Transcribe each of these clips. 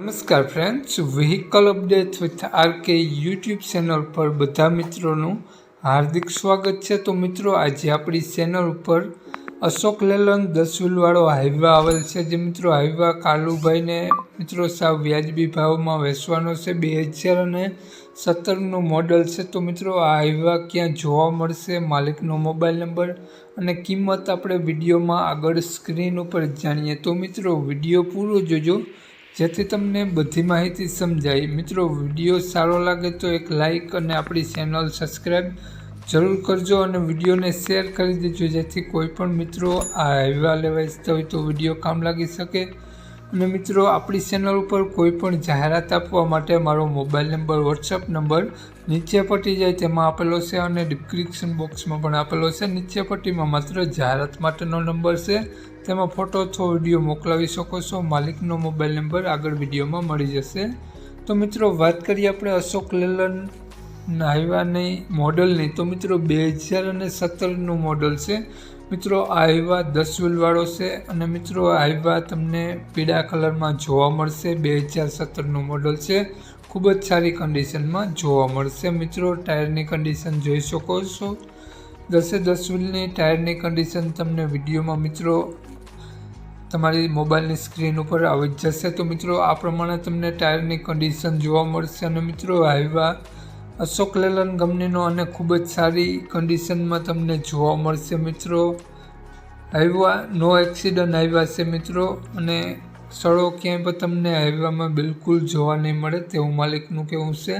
નમસ્કાર friends vehicle update with RK YouTube channel પર બધા મિત્રોનું હાર્દિક સ્વાગત છે. તો મિત્રો, આજે આપણી ચેનલ ઉપર અશોક લેલન દસવીલવાળો હાઈવા આવેલ છે. જે મિત્રો હાઈવા કાલુભાઈને મિત્રો સાવ વ્યાજબી ભાવમાં વેચવાનો છે. બે હજાર અને સત્તરનું મોડલ છે. તો મિત્રો, આ હાઈવા ક્યાં જોવા મળશે? માલિકનો મોબાઈલ નંબર અને કિંમત આપણે વિડીયોમાં આગળ સ્ક્રીન ઉપર જાણીએ. તો મિત્રો, વીડિયો પૂરો જોજો. જેથી તમને બધી માહિતી સમજાય. મિત્રો, વીડિયો સારો લાગે તો એક લાઈક અને આપણી ચેનલ સબસ્ક્રાઈબ જરૂર કરજો અને વિડીયોને શેર કરી દેજો જેથી કોઈ પણ મિત્રો આ હાઈવા લેવા ઈચ્છતા હોય તો વીડિયો કામ લાગી શકે. અને મિત્રો, આપણી ચેનલ ઉપર કોઈ પણ જાહેરાત આપવા માટે મારો મોબાઈલ નંબર વોટ્સઅપ નંબર નીચે પટી જાય તેમાં આપેલો છે અને ડિસ્ક્રિપ્શન બોક્સમાં પણ આપેલો છે. નીચે પટ્ટીમાં માત્ર જાહેરાત માટેનો નંબર છે. તેમાં ફોટો અથવા વીડિયો મોકલાવી શકો છો. માલિકનો મોબાઈલ નંબર આગળ વિડીયોમાં મળી જશે. તો મિત્રો, વાત કરીએ આપણે અશોક લેલન હાઈવાની મોડલની તો મિત્રો, બે હજાર અને સત્તરનું મોડલ છે. મિત્રો, આ હાઈવા દસ વ્હીલવાળો છે અને મિત્રો, આ તમને પીળા કલરમાં જોવા મળશે. બે હજાર સત્તરનું મોડલ છે. ખૂબ જ સારી કન્ડિશનમાં જોવા મળશે. મિત્રો, ટાયરની કન્ડિશન જોઈ શકો છો. દસે દસ વ્હીલની ટાયરની કન્ડિશન તમને વિડીયોમાં મિત્રો, તમારી મોબાઈલની સ્ક્રીન ઉપર આવી જશે. તો મિત્રો, આ પ્રમાણે તમને ટાયરની કન્ડિશન જોવા મળશે. અને મિત્રો હાઈવા અશોક લેલન કંપનીનો અને ખૂબ જ સારી કન્ડિશનમાં તમને જોવા મળશે મિત્રો. હાઈવા નો એક્સિડન્ટ આવ્યા છે મિત્રો. અને સ્થળો ક્યાંય પણ તમને હાઈવામાં બિલકુલ જોવા નહીં મળે તેવું માલિકનું કહેવું છે.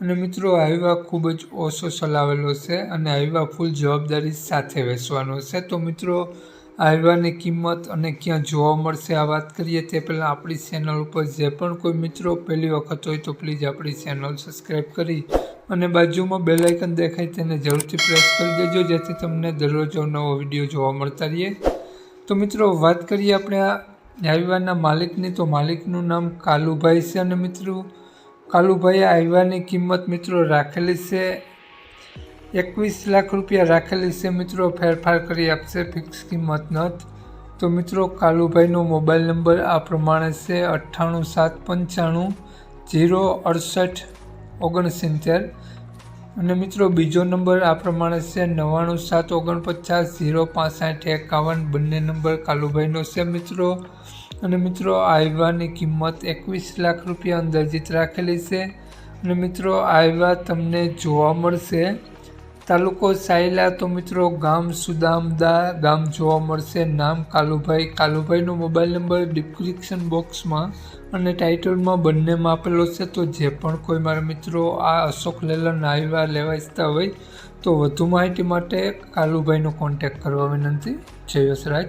અને મિત્રો, હાઈવા ખૂબ જ ઓછો ચલાવેલો છે અને હાઈવા ફૂલ જવાબદારી સાથે વેચવાનો છે. તો મિત્રો હાઈવાની કિંમત અને ક્યાં જોવા મળશે આ વાત કરીએ તે પહેલાં આપણી ચેનલ ઉપર જે પણ કોઈ મિત્રો પહેલી વખત હોય તો પ્લીઝ આપણી ચેનલ સબસ્ક્રાઈબ કરી અને બાજુમાં બેલાઇકન દેખાય તેને જરૂરથી પ્રેસ કરી દેજો, જેથી તમને દરરોજ નવો વીડિયો જોવા મળતા રહીએ. તો મિત્રો, વાત કરીએ આપણે આ માલિકની. તો માલિકનું નામ કાલુભાઈ છે અને મિત્રો, કાલુભાઈએ હાઈવાની કિંમત મિત્રો રાખેલી છે એકવીસ લાખ રૂપિયા રાખેલી છે. મિત્રો, ફેરફાર કરી આપશે. ફિક્સ કિંમત નથી તો મિત્રો, કાલુભાઈનો મોબાઈલ નંબર આ પ્રમાણે છે. અઠ્ઠાણું સાત પંચાણું, જીરો અડસઠ, ઓગણસિત્તેર. અને મિત્રો, બીજો નંબર આ પ્રમાણે છે. નવ્વાણું સાત ઓગણપચાસ ઝીરો પાસઠ એકાવન. બંને નંબર કાલુભાઈનો છે મિત્રો. અને મિત્રો આઈવાની કિંમત એકવીસ લાખ રૂપિયા અંદાજિત રાખેલી છે. અને મિત્રો આઈવા તમને જોવા મળશે. તાલુકો સાયલા તો મિત્રો ગામ સુદામદા ગામ જોવા મળશે. નામ કાલુભાઈ. કાલુભાઈનો મોબાઈલ નંબર ડિસ્ક્રિપ્શન બોક્સમાં અને ટાઇટલમાં બંનેમાં આપેલો છે. તો જે પણ કોઈ મારા મિત્રો આ અશોક લેલન આવ્યા, લેવા ઇચ્છતા હોય તો વધુ માહિતી માટે કાલુભાઈનો કોન્ટેક્ટ કરવા વિનંતી. જય યશરાજ